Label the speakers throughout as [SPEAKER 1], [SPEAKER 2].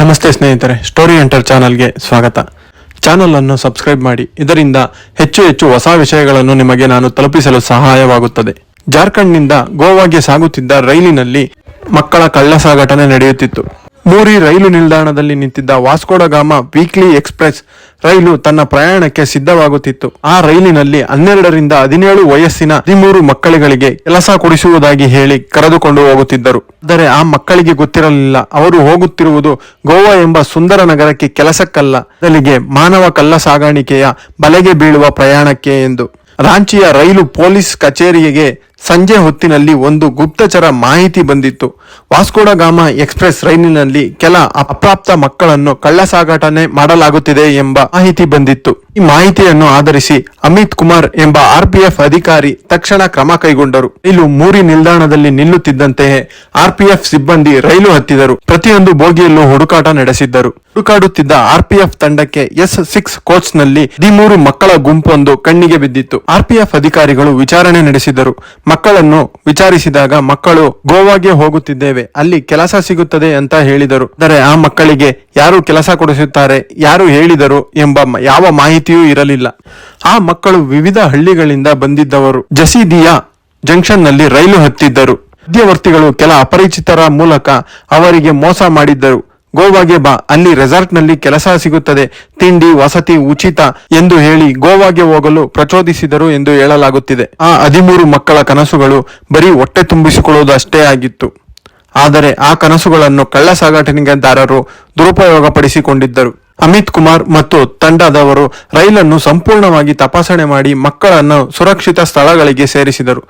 [SPEAKER 1] ನಮಸ್ತೆ ಸ್ನೇಹಿತರೆ story enter ಚಾನಲ್ಗೆ ಸ್ವಾಗತ. ಚಾನಲ್ ಅನ್ನು ಸಬ್ಸ್ಕ್ರೈಬ್ ಮಾಡಿ, ಇದರಿಂದ ಹೆಚ್ಚು ಹೆಚ್ಚು ಹೊಸ ವಿಷಯಗಳನ್ನು ನಿಮಗೆ ನಾನು ತಲುಪಿಸಲು ಸಹಾಯವಾಗುತ್ತದೆ. ಜಾರ್ಖಂಡ್ನಿಂದ ಗೋವಾಗೆ ಸಾಗುತ್ತಿದ್ದ ರೈಲಿನಲ್ಲಿ ಮಕ್ಕಳ ಕಳ್ಳ ಸಾಗಾಟನೆ ನಡೆಯುತ್ತಿತ್ತು. ಮೂರಿ ರೈಲು ನಿಲ್ದಾಣದಲ್ಲಿ ನಿಂತಿದ್ದ ವಾಸ್ಕೋಡಗಾಮ ವೀಕ್ಲಿ ಎಕ್ಸ್ಪ್ರೆಸ್ ರೈಲು ತನ್ನ ಪ್ರಯಾಣಕ್ಕೆ ಸಿದ್ಧವಾಗುತ್ತಿತ್ತು. ಆ ರೈಲಿನಲ್ಲಿ ಹನ್ನೆರಡರಿಂದ ಹದಿನೇಳು ವಯಸ್ಸಿನ ಹದಿಮೂರು ಮಕ್ಕಳಿಗಳಿಗೆ ಕೆಲಸ ಕೊಡಿಸುವುದಾಗಿ ಹೇಳಿ ಕರೆದುಕೊಂಡು ಹೋಗುತ್ತಿದ್ದರು. ಆದರೆ ಆ ಮಕ್ಕಳಿಗೆ ಗೊತ್ತಿರಲಿಲ್ಲ. ಅವರು ಹೋಗುತ್ತಿರುವುದು ಗೋವಾ ಎಂಬ ಸುಂದರ ನಗರಕ್ಕೆ ಕೆಲಸಕ್ಕಲ್ಲ. ಬದಲಿಗೆ ಮಾನವ ಕಲ್ಲ ಸಾಗಾಣಿಕೆಯ ಬಲೆಗೆ ಬೀಳುವ ಪ್ರಯಾಣಕ್ಕೆ ಎಂದು. ರಾಂಚಿಯ ರೈಲು ಪೊಲೀಸ್ ಕಚೇರಿಗೆ ಸಂಜೆ ಹೊತ್ತಿನಲ್ಲಿ ಒಂದು ಗುಪ್ತಚರ ಮಾಹಿತಿ ಬಂದಿತ್ತು. ವಾಸ್ಕೋಡಗಾಮ ಎಕ್ಸ್ಪ್ರೆಸ್ ರೈಲಿನಲ್ಲಿ ಕೆಲ ಅಪ್ರಾಪ್ತ ಮಕ್ಕಳನ್ನು ಕಳ್ಳ ಸಾಗಾಟನೆ ಮಾಡಲಾಗುತ್ತಿದೆ ಎಂಬ ಮಾಹಿತಿ ಬಂದಿತ್ತು. ಈ ಮಾಹಿತಿಯನ್ನು ಆಧರಿಸಿ ಅಮಿತ್ ಕುಮಾರ್ ಎಂಬ ಆರ್ಪಿಎಫ್ ಅಧಿಕಾರಿ ತಕ್ಷಣ ಕ್ರಮ ಕೈಗೊಂಡರು. ರೈಲು ಮೂರಿ ನಿಲ್ದಾಣದಲ್ಲಿ ನಿಲ್ಲುತ್ತಿದ್ದಂತೆಯೇ ಆರ್ಪಿಎಫ್ ಸಿಬ್ಬಂದಿ ರೈಲು ಹತ್ತಿದರು. ಪ್ರತಿಯೊಂದು ಬೋಗಿಯಲ್ಲೂ ಹುಡುಕಾಟ ನಡೆಸಿದ್ದರು. ಹುಡುಕಾಡುತ್ತಿದ್ದ ಆರ್ಪಿಎಫ್ ತಂಡಕ್ಕೆ ಎಸ್ ಸಿಕ್ಸ್ ಕೋಚ್ನಲ್ಲಿ ಹದಿಮೂರು ಮಕ್ಕಳ ಗುಂಪೊಂದು ಕಣ್ಣಿಗೆ ಬಿದ್ದಿತ್ತು. ಆರ್ಪಿಎಫ್ ಅಧಿಕಾರಿಗಳು ವಿಚಾರಣೆ ನಡೆಸಿದರು. ಮಕ್ಕಳನ್ನು ವಿಚಾರಿಸಿದಾಗ ಮಕ್ಕಳು ಗೋವಾಗೆ ಹೋಗುತ್ತಿದ್ದೇವೆ, ಅಲ್ಲಿ ಕೆಲಸ ಸಿಗುತ್ತದೆ ಅಂತ ಹೇಳಿದರು. ಆದರೆ ಆ ಮಕ್ಕಳಿಗೆ ಯಾರು ಕೆಲಸ ಕೊಡಿಸುತ್ತಾರೆ, ಯಾರು ಹೇಳಿದರು ಎಂಬ ಯಾವ ಮಾಹಿತಿಯೂ ಇರಲಿಲ್ಲ. ಆ ಮಕ್ಕಳು ವಿವಿಧ ಹಳ್ಳಿಗಳಿಂದ ಬಂದಿದ್ದವರು. ಜಸೀದಿಯಾ ಜಂಕ್ಷನ್ನಲ್ಲಿ ರೈಲು ಹತ್ತಿದ್ದರು. ಮಧ್ಯವರ್ತಿಗಳು ಕೆಲ ಅಪರಿಚಿತರ ಮೂಲಕ ಅವರಿಗೆ ಮೋಸ ಮಾಡಿದ್ದರು. ಗೋವಾಗೆ ಬಾ, ಅಲ್ಲಿ ರೆಸಾರ್ಟ್ನಲ್ಲಿ ಕೆಲಸ ಸಿಗುತ್ತದೆ. ತಿಂಡಿ, ವಸತಿ, ಉಚಿತ ಎಂದು ಹೇಳಿ ಗೋವಾಗೆ ಹೋಗಲು ಪ್ರಚೋದಿಸಿದರು ಎಂದು ಹೇಳಲಾಗುತ್ತಿದೆ. ಆ ಹದಿಮೂರು ಮಕ್ಕಳ ಕನಸುಗಳು ಬರೀ ಹೊಟ್ಟೆ ತುಂಬಿಸಿಕೊಳ್ಳುವುದಷ್ಟೇ ಆಗಿತ್ತು. ಆದರೆ ಆ ಕನಸುಗಳನ್ನು ಕಳ್ಳ ಸಾಗಾಟನೆಗಾರರು ದುರುಪಯೋಗಪಡಿಸಿಕೊಂಡಿದ್ದರು. ಅಮಿತ್ ಕುಮಾರ್ ಮತ್ತು ತಂಡದವರು ರೈಲನ್ನು ಸಂಪೂರ್ಣವಾಗಿ ತಪಾಸಣೆ ಮಾಡಿ ಮಕ್ಕಳನ್ನು ಸುರಕ್ಷಿತ ಸ್ಥಳಗಳಿಗೆ ಸೇರಿಸಿದರು.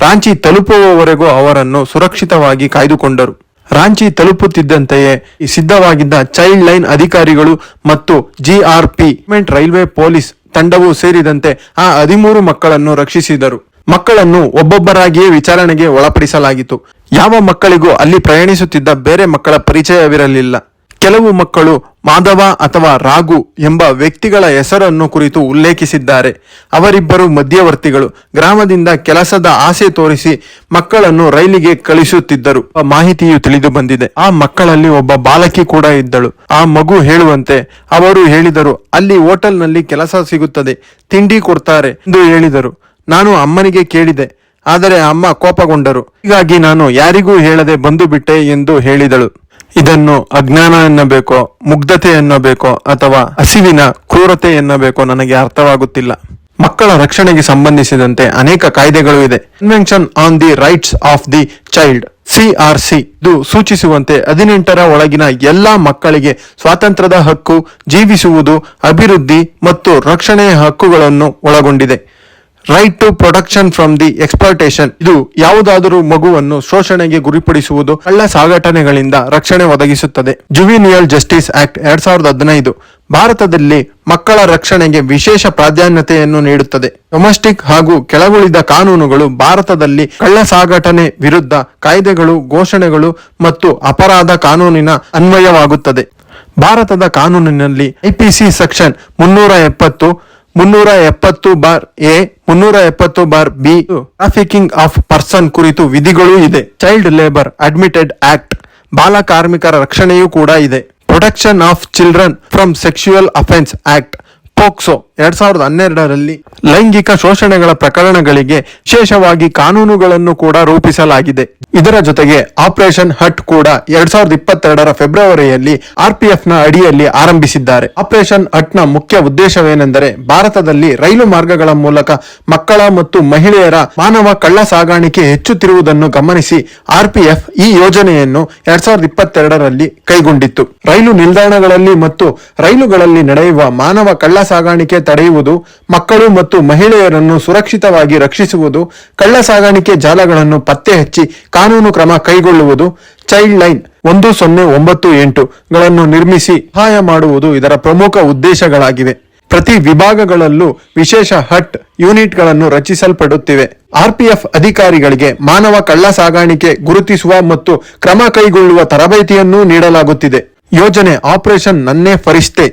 [SPEAKER 1] ರಾಂಚಿ ತಲುಪುವವರೆಗೂ ಅವರನ್ನು ಸುರಕ್ಷಿತವಾಗಿ ಕಾಯ್ದುಕೊಂಡರು. ರಾಂಚಿ ತಲುಪುತ್ತಿದ್ದಂತೆಯೇ ಸಿದ್ಧವಾಗಿದ್ದ ಚೈಲ್ಡ್ ಲೈನ್ ಅಧಿಕಾರಿಗಳು ಮತ್ತು ಜಿಆರ್ಪಿ ರೈಲ್ವೆ ಪೊಲೀಸ್ ತಂಡವು ಸೇರಿದಂತೆ ಆ ಹದಿಮೂರು ಮಕ್ಕಳನ್ನು ರಕ್ಷಿಸಿದರು. ಮಕ್ಕಳನ್ನು ಒಬ್ಬೊಬ್ಬರಾಗಿಯೇ ವಿಚಾರಣೆಗೆ ಒಳಪಡಿಸಲಾಗಿತ್ತು. ಯಾವ ಮಕ್ಕಳಿಗೂ ಅಲ್ಲಿ ಪ್ರಯಾಣಿಸುತ್ತಿದ್ದ ಬೇರೆ ಮಕ್ಕಳ ಪರಿಚಯವಿರಲಿಲ್ಲ. ಕೆಲವು ಮಕ್ಕಳು ಮಾಧವ ಅಥವಾ ರಾಗು ಎಂಬ ವ್ಯಕ್ತಿಗಳ ಹೆಸರನ್ನು ಕುರಿತು ಉಲ್ಲೇಖಿಸಿದ್ದಾರೆ. ಅವರಿಬ್ಬರು ಮಧ್ಯವರ್ತಿಗಳು. ಗ್ರಾಮದಿಂದ ಕೆಲಸದ ಆಸೆ ತೋರಿಸಿ ಮಕ್ಕಳನ್ನು ರೈಲಿಗೆ ಕಳಿಸುತ್ತಿದ್ದರು. ಮಾಹಿತಿಯು ತಿಳಿದು ಬಂದಿದೆ. ಆ ಮಕ್ಕಳಲ್ಲಿ ಒಬ್ಬ ಬಾಲಕಿ ಕೂಡ ಇದ್ದಳು. ಆ ಮಗು ಹೇಳುವಂತೆ ಅವರು ಹೇಳಿದರು, ಅಲ್ಲಿ ಹೋಟೆಲ್ನಲ್ಲಿ ಕೆಲಸ ಸಿಗುತ್ತದೆ. ತಿಂಡಿ ಕೊಡ್ತಾರೆ ಎಂದು ಹೇಳಿದರು. ನಾನು ಅಮ್ಮನಿಗೆ ಕೇಳಿದೆ, ಆದರೆ ಅಮ್ಮ ಕೋಪಗೊಂಡರು. ಹೀಗಾಗಿ ನಾನು ಯಾರಿಗೂ ಹೇಳದೆ ಬಂದು ಬಿಟ್ಟೆ ಎಂದು ಹೇಳಿದಳು. ಇದನ್ನು ಅಜ್ಞಾನ ಎನ್ನಬೇಕೋ, ಮುಗ್ಧತೆ ಎನ್ನಬೇಕೋ, ಅಥವಾ ಹಸಿವಿನ ಕ್ರೂರತೆ ಎನ್ನಬೇಕೋ ನನಗೆ ಅರ್ಥವಾಗುತ್ತಿಲ್ಲ. ಮಕ್ಕಳ ರಕ್ಷಣೆಗೆ ಸಂಬಂಧಿಸಿದಂತೆ ಅನೇಕ ಕಾಯ್ದೆಗಳು ಇದೆ. Convention on the rights of the child CRC ಇದು ಸೂಚಿಸುವಂತೆ ಹದಿನೆಂಟರ ಒಳಗಿನ ಎಲ್ಲಾ ಮಕ್ಕಳಿಗೆ ಸ್ವಾತಂತ್ರ್ಯದ ಹಕ್ಕು, ಜೀವಿಸುವುದು, ಅಭಿವೃದ್ಧಿ ಮತ್ತು ರಕ್ಷಣೆಯ ಹಕ್ಕುಗಳನ್ನು ಒಳಗೊಂಡಿದೆ. Right to production from the exploitation ಇದು ಯಾವುದಾದರೂ ಮಗುವನ್ನು ಶೋಷಣೆಗೆ ಗುರಿಪಡಿಸುವುದು ಕಳ್ಳ ಸಾಗಾಟನೆಗಳಿಂದ ರಕ್ಷಣೆ ಒದಗಿಸುತ್ತದೆ. ಜುವಿನಿಯಲ್ ಜಸ್ಟಿಸ್ ಆಕ್ಟ್ ಎರಡ್ ಸಾವಿರದ ಹದಿನೈದು ಭಾರತದಲ್ಲಿ ಮಕ್ಕಳ ರಕ್ಷಣೆಗೆ ವಿಶೇಷ ಪ್ರಾಧಾನ್ಯತೆಯನ್ನು ನೀಡುತ್ತದೆ. ಡೊಮೆಸ್ಟಿಕ್ ಹಾಗೂ ಕೆಳಗುಳಿದ ಕಾನೂನುಗಳು ಭಾರತದಲ್ಲಿ ಕಳ್ಳ ಸಾಗಟನೆ ವಿರುದ್ಧ ಕಾಯ್ದೆಗಳು, ಘೋಷಣೆಗಳು ಮತ್ತು ಅಪರಾಧ ಕಾನೂನಿನ ಅನ್ವಯವಾಗುತ್ತದೆ. ಭಾರತದ ಕಾನೂನಿನಲ್ಲಿ ಐಪಿಸಿ ಸೆಕ್ಷನ್ ಮುನ್ನೂರ ಎಪ್ಪತ್ತು ಮುನ್ನೂರ ಎಪ್ಪತ್ತು ಬಾರ್ ಎ ಮುನ್ನೂರ ಎಪ್ಪತ್ತು bar B trafficking of person ಕುರಿತು ವಿಧಿಗಳು ಇದೆ. ಚೈಲ್ಡ್ ಲೇಬರ್ ಅಡ್ಮಿಟೆಡ್ ಆಕ್ಟ್ ಬಾಲ ಕಾರ್ಮಿಕರ ರಕ್ಷಣೆಯೂ ಕೂಡ ಇದೆ. Protection of children from sexual offence act POCSO ಎರಡ್ ಸಾವಿರದ ಹನ್ನೆರಡರಲ್ಲಿ ಲೈಂಗಿಕ ಶೋಷಣೆಗಳ ಪ್ರಕರಣಗಳಿಗೆ ವಿಶೇಷವಾಗಿ ಕಾನೂನುಗಳನ್ನು ಕೂಡ ರೂಪಿಸಲಾಗಿದೆ. ಇದರ ಜೊತೆಗೆ ಆಪರೇಷನ್ ಹಟ್ ಕೂಡ ಎರಡ್ ಸಾವಿರದ ಇಪ್ಪತ್ತೆರಡರ ಫೆಬ್ರವರಿಯಲ್ಲಿ ಆರ್ಪಿಎಫ್ನ ಅಡಿಯಲ್ಲಿ ಆರಂಭಿಸಿದ್ದಾರೆ. ಆಪರೇಷನ್ ಹಟ್ ಮುಖ್ಯ ಉದ್ದೇಶವೇನೆಂದರೆ ಭಾರತದಲ್ಲಿ ರೈಲು ಮಾರ್ಗಗಳ ಮೂಲಕ ಮಕ್ಕಳ ಮತ್ತು ಮಹಿಳೆಯರ ಮಾನವ ಕಳ್ಳ ಸಾಗಾಣಿಕೆ ಹೆಚ್ಚುತ್ತಿರುವುದನ್ನು ಗಮನಿಸಿ ಆರ್ಪಿಎಫ್ ಈ ಯೋಜನೆಯನ್ನು ಎರಡ್ ಸಾವಿರದ ಇಪ್ಪತ್ತೆರಡರಲ್ಲಿ ಕೈಗೊಂಡಿತ್ತು. ರೈಲು ನಿಲ್ದಾಣಗಳಲ್ಲಿ ಮತ್ತು ರೈಲುಗಳಲ್ಲಿ ನಡೆಯುವ ಮಾನವ ಕಳ್ಳ ಸಾಗಾಣಿಕೆ ತಡೆಯುವುದು, ಮಕ್ಕಳು ಮತ್ತು ಮಹಿಳೆಯರನ್ನು ಸುರಕ್ಷಿತವಾಗಿ ರಕ್ಷಿಸುವುದು, ಕಳ್ಳ ಸಾಗಾಣಿಕೆ ಜಾಲಗಳನ್ನು ಪತ್ತೆ ಹಚ್ಚಿ ಕಾನೂನು ಕ್ರಮ ಕೈಗೊಳ್ಳುವುದು, ಚೈಲ್ಡ್ ಲೈನ್ ಒಂದು ಸೊನ್ನೆ ಒಂಬತ್ತು ಎಂಟು ಗಳನ್ನು ನಿರ್ಮಿಸಿ ಸಹಾಯ ಮಾಡುವುದು ಇದರ ಪ್ರಮುಖ ಉದ್ದೇಶಗಳಾಗಿವೆ. ಪ್ರತಿ ವಿಭಾಗಗಳಲ್ಲೂ ವಿಶೇಷ ಹಟ್ ಯೂನಿಟ್ಗಳನ್ನು ರಚಿಸಲ್ಪಡುತ್ತಿವೆ. ಆರ್ಪಿಎಫ್ ಅಧಿಕಾರಿಗಳಿಗೆ ಮಾನವ ಕಳ್ಳ ಸಾಗಾಣಿಕೆ ಗುರುತಿಸುವ ಮತ್ತು ಕ್ರಮ ಕೈಗೊಳ್ಳುವ ತರಬೇತಿಯನ್ನೂ ನೀಡಲಾಗುತ್ತಿದೆ. ಯೋಜನೆ ಆಪರೇಷನ್ ನನ್ನೇ ಫರಿಸ್ತೆ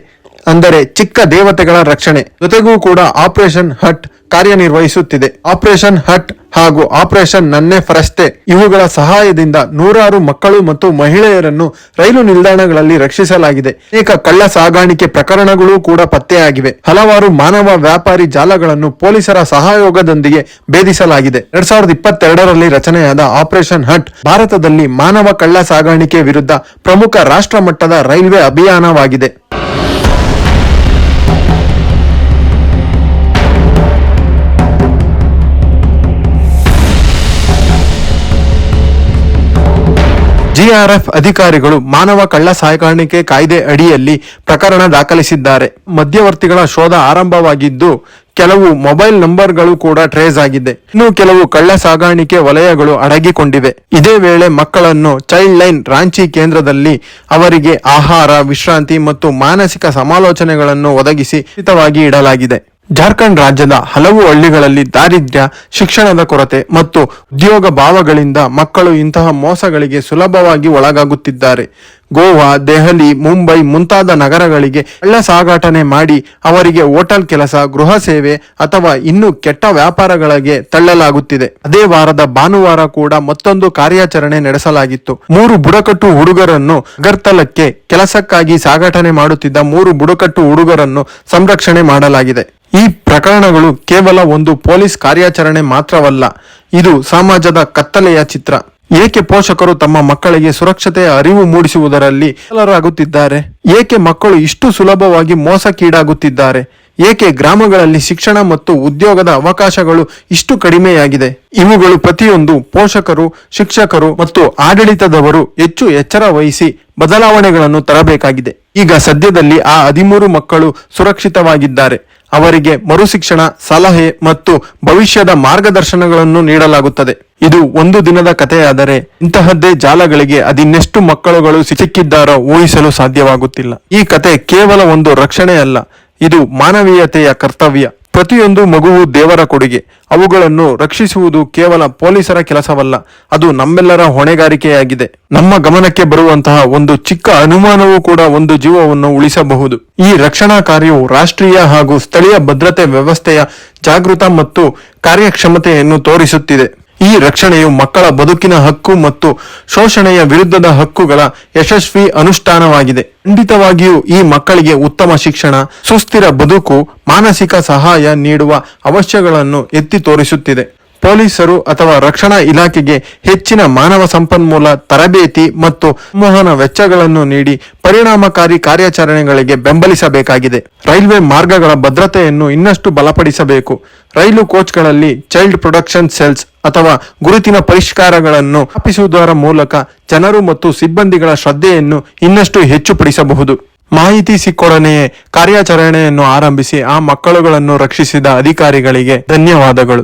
[SPEAKER 1] ಅಂದರೆ ಚಿಕ್ಕ ದೇವತೆಗಳ ರಕ್ಷಣೆ. ಜೊತೆಗೂ ಕೂಡ ಆಪರೇಷನ್ ಹಟ್ ಕಾರ್ಯನಿರ್ವಹಿಸುತ್ತಿದೆ. ಆಪರೇಷನ್ ಹಟ್ ಹಾಗೂ ಆಪರೇಷನ್ ನನ್ನೆ ಫರಸ್ತೆ ಇವುಗಳ ಸಹಾಯದಿಂದ ನೂರಾರು ಮಕ್ಕಳು ಮತ್ತು ಮಹಿಳೆಯರನ್ನು ರೈಲು ನಿಲ್ದಾಣಗಳಲ್ಲಿ ರಕ್ಷಿಸಲಾಗಿದೆ. ಅನೇಕ ಕಳ್ಳ ಸಾಗಾಣಿಕೆ ಪ್ರಕರಣಗಳು ಕೂಡ ಪತ್ತೆಯಾಗಿವೆ. ಹಲವಾರು ಮಾನವ ವ್ಯಾಪಾರಿ ಜಾಲಗಳನ್ನು ಪೊಲೀಸರ ಸಹಯೋಗದೊಂದಿಗೆ ಭೇದಿಸಲಾಗಿದೆ. ಎರಡ್ ಸಾವಿರದ ಇಪ್ಪತ್ತೆರಡರಲ್ಲಿ ರಚನೆಯಾದ ಆಪರೇಷನ್ ಹಟ್ ಭಾರತದಲ್ಲಿ ಮಾನವ ಕಳ್ಳ ಸಾಗಾಣಿಕೆ ವಿರುದ್ಧ ಪ್ರಮುಖ ರಾಷ್ಟ್ರ ಮಟ್ಟದ ರೈಲ್ವೆ ಅಭಿಯಾನವಾಗಿದೆ. ಜಿಆರ್ಎಫ್ ಅಧಿಕಾರಿಗಳು ಮಾನವ ಕಳ್ಳ ಸಾಗಾಣಿಕೆ ಕಾಯ್ದೆ ಅಡಿಯಲ್ಲಿ ಪ್ರಕರಣ ದಾಖಲಿಸಿದ್ದಾರೆ. ಮಧ್ಯವರ್ತಿಗಳ ಶೋಧ ಆರಂಭವಾಗಿದ್ದು, ಕೆಲವು ಮೊಬೈಲ್ ನಂಬರ್ಗಳು ಕೂಡ ಟ್ರೇಸ್ ಆಗಿದೆ. ಇನ್ನು ಕೆಲವು ಕಳ್ಳ ಸಾಗಾಣಿಕೆ ವಲಯಗಳು ಅಡಗಿಕೊಂಡಿವೆ. ಇದೇ ವೇಳೆ ಮಕ್ಕಳನ್ನು ಚೈಲ್ಡ್ ಲೈನ್ ರಾಂಚಿ ಕೇಂದ್ರದಲ್ಲಿ ಅವರಿಗೆ ಆಹಾರ, ವಿಶ್ರಾಂತಿ ಮತ್ತು ಮಾನಸಿಕ ಸಮಾಲೋಚನೆಗಳನ್ನು ಒದಗಿಸಿ ಹಿತವಾಗಿ ಇಡಲಾಗಿದೆ. ಜಾರ್ಖಂಡ್ ರಾಜ್ಯದ ಹಲವು ಹಳ್ಳಿಗಳಲ್ಲಿ ದಾರಿದ್ರ್ಯ, ಶಿಕ್ಷಣದ ಕೊರತೆ ಮತ್ತು ಉದ್ಯೋಗ ಭಾವಗಳಿಂದ ಮಕ್ಕಳು ಇಂತಹ ಮೋಸಗಳಿಗೆ ಸುಲಭವಾಗಿ ಒಳಗಾಗುತ್ತಿದ್ದಾರೆ. ಗೋವಾ, ದೆಹಲಿ, ಮುಂಬೈ ಮುಂತಾದ ನಗರಗಳಿಗೆ ಕಳ್ಳ ಸಾಗಾಟನೆ ಮಾಡಿ ಅವರಿಗೆ ಹೋಟೆಲ್ ಕೆಲಸ, ಗೃಹ ಸೇವೆ ಅಥವಾ ಇನ್ನು ಕೆಟ್ಟ ವ್ಯಾಪಾರಗಳಿಗೆ ತಳ್ಳಲಾಗುತ್ತಿದೆ. ಅದೇ ವಾರದ ಭಾನುವಾರ ಕೂಡ ಮತ್ತೊಂದು ಕಾರ್ಯಾಚರಣೆ ನಡೆಸಲಾಗಿತ್ತು. ಮೂರು ಬುಡಕಟ್ಟು ಹುಡುಗರನ್ನು ಅಗರ್ತಲಕ್ಕೆ ಕೆಲಸಕ್ಕಾಗಿ ಸಾಗಾಟನೆ ಮಾಡುತ್ತಿದ್ದ ಮೂರು ಬುಡಕಟ್ಟು ಹುಡುಗರನ್ನು ಸಂರಕ್ಷಣೆ ಮಾಡಲಾಗಿದೆ. ಈ ಪ್ರಕರಣಗಳು ಕೇವಲ ಒಂದು ಪೊಲೀಸ್ ಕಾರ್ಯಾಚರಣೆ ಮಾತ್ರವಲ್ಲ, ಇದು ಸಮಾಜದ ಕತ್ತಲೆಯ ಚಿತ್ರ. ಏಕೆ ಪೋಷಕರು ತಮ್ಮ ಮಕ್ಕಳಿಗೆ ಸುರಕ್ಷತೆಯ ಅರಿವು ಮೂಡಿಸುವುದರಲ್ಲಿ ವಿಫಲರಾಗುತ್ತಿದ್ದಾರೆ? ಏಕೆ ಮಕ್ಕಳು ಇಷ್ಟು ಸುಲಭವಾಗಿ ಮೋಸಕ್ಕೀಡಾಗುತ್ತಿದ್ದಾರೆ? ಏಕೆ ಗ್ರಾಮಗಳಲ್ಲಿ ಶಿಕ್ಷಣ ಮತ್ತು ಉದ್ಯೋಗದ ಅವಕಾಶಗಳು ಇಷ್ಟು ಕಡಿಮೆಯಾಗಿದೆ? ಇವುಗಳು ಪ್ರತಿಯೊಂದು ಪೋಷಕರು, ಶಿಕ್ಷಕರು ಮತ್ತು ಆಡಳಿತದವರು ಹೆಚ್ಚು ಎಚ್ಚರ ವಹಿಸಿ ಬದಲಾವಣೆಗಳನ್ನು ತರಬೇಕಾಗಿದೆ. ಈಗ ಸದ್ಯದಲ್ಲಿ ಆ ಹದಿಮೂರು ಮಕ್ಕಳು ಸುರಕ್ಷಿತವಾಗಿದ್ದಾರೆ. ಅವರಿಗೆ ಮರುಶಿಕ್ಷಣ, ಸಲಹೆ ಮತ್ತು ಭವಿಷ್ಯದ ಮಾರ್ಗದರ್ಶನಗಳನ್ನು ನೀಡಲಾಗುತ್ತದೆ. ಇದು ಒಂದು ದಿನದ ಕಥೆಯಾದರೆ ಇಂತಹದ್ದೇ ಜಾಲಗಳಿಗೆ ಅದಿನ್ನೆಷ್ಟು ಮಕ್ಕಳುಗಳು ಸಿಕ್ಕಿದ್ದಾರೋ ಊಹಿಸಲು ಸಾಧ್ಯವಾಗುತ್ತಿಲ್ಲ. ಈ ಕತೆ ಕೇವಲ ಒಂದು ರಕ್ಷಣೆ ಅಲ್ಲ ಇದು ಮಾನವೀಯತೆಯ ಕರ್ತವ್ಯ. ಪ್ರತಿಯೊಂದು ಮಗುವು ದೇವರ ಕೊಡುಗೆ. ಅವುಗಳನ್ನು ರಕ್ಷಿಸುವುದು ಕೇವಲ ಪೊಲೀಸರ ಕೆಲಸವಲ್ಲ, ಅದು ನಮ್ಮೆಲ್ಲರ ಹೊಣೆಗಾರಿಕೆಯಾಗಿದೆ. ನಮ್ಮ ಗಮನಕ್ಕೆ ಬರುವಂತಹ ಒಂದು ಚಿಕ್ಕ ಅನುಮಾನವೂ ಕೂಡ ಒಂದು ಜೀವವನ್ನು ಉಳಿಸಬಹುದು. ಈ ರಕ್ಷಣಾ ಕಾರ್ಯವು ರಾಷ್ಟ್ರೀಯ ಹಾಗೂ ಸ್ಥಳೀಯ ಭದ್ರತೆ ವ್ಯವಸ್ಥೆಯ ಜಾಗೃತ ಮತ್ತು ಕಾರ್ಯಕ್ಷಮತೆಯನ್ನು ತೋರಿಸುತ್ತಿದೆ. ಈ ರಕ್ಷಣೆಯು ಮಕ್ಕಳ ಬದುಕಿನ ಹಕ್ಕು ಮತ್ತು ಶೋಷಣೆಯ ವಿರುದ್ಧದ ಹಕ್ಕುಗಳ ಯಶಸ್ವಿ ಅನುಷ್ಠಾನವಾಗಿದೆ. ಖಂಡಿತವಾಗಿಯೂ ಈ ಮಕ್ಕಳಿಗೆ ಉತ್ತಮ ಶಿಕ್ಷಣ, ಸುಸ್ಥಿರ ಬದುಕು, ಮಾನಸಿಕ ಸಹಾಯ ನೀಡುವ ಅವಶ್ಯಗಳನ್ನು ಎತ್ತಿ ತೋರಿಸುತ್ತಿದೆ. ಪೊಲೀಸರು ಅಥವಾ ರಕ್ಷಣಾ ಇಲಾಖೆಗೆ ಹೆಚ್ಚಿನ ಮಾನವ ಸಂಪನ್ಮೂಲ, ತರಬೇತಿ ಮತ್ತು ಸಂವಹನ ವೆಚ್ಚಗಳನ್ನು ನೀಡಿ ಪರಿಣಾಮಕಾರಿ ಕಾರ್ಯಾಚರಣೆಗಳಿಗೆ ಬೆಂಬಲಿಸಬೇಕಾಗಿದೆ. ರೈಲ್ವೆ ಮಾರ್ಗಗಳ ಭದ್ರತೆಯನ್ನು ಇನ್ನಷ್ಟು ಬಲಪಡಿಸಬೇಕು. ರೈಲು ಕೋಚ್ಗಳಲ್ಲಿ ಚೈಲ್ಡ್ ಪ್ರೊಡಕ್ಷನ್ ಸೆಲ್ಸ್ ಅಥವಾ ಗುರುತಿನ ಪರಿಷ್ಕಾರಗಳನ್ನು ಸ್ಥಾಪಿಸುವುದರ ಮೂಲಕ ಜನರು ಮತ್ತು ಸಿಬ್ಬಂದಿಗಳ ಶ್ರದ್ಧೆಯನ್ನು ಇನ್ನಷ್ಟು ಹೆಚ್ಚುಪಡಿಸಬಹುದು. ಮಾಹಿತಿ ಸಿಕ್ಕೊಡನೆಯೇ ಕಾರ್ಯಾಚರಣೆಯನ್ನು ಆರಂಭಿಸಿ ಆ ಮಕ್ಕಳುಗಳನ್ನು ರಕ್ಷಿಸಿದ ಅಧಿಕಾರಿಗಳಿಗೆ ಧನ್ಯವಾದಗಳು.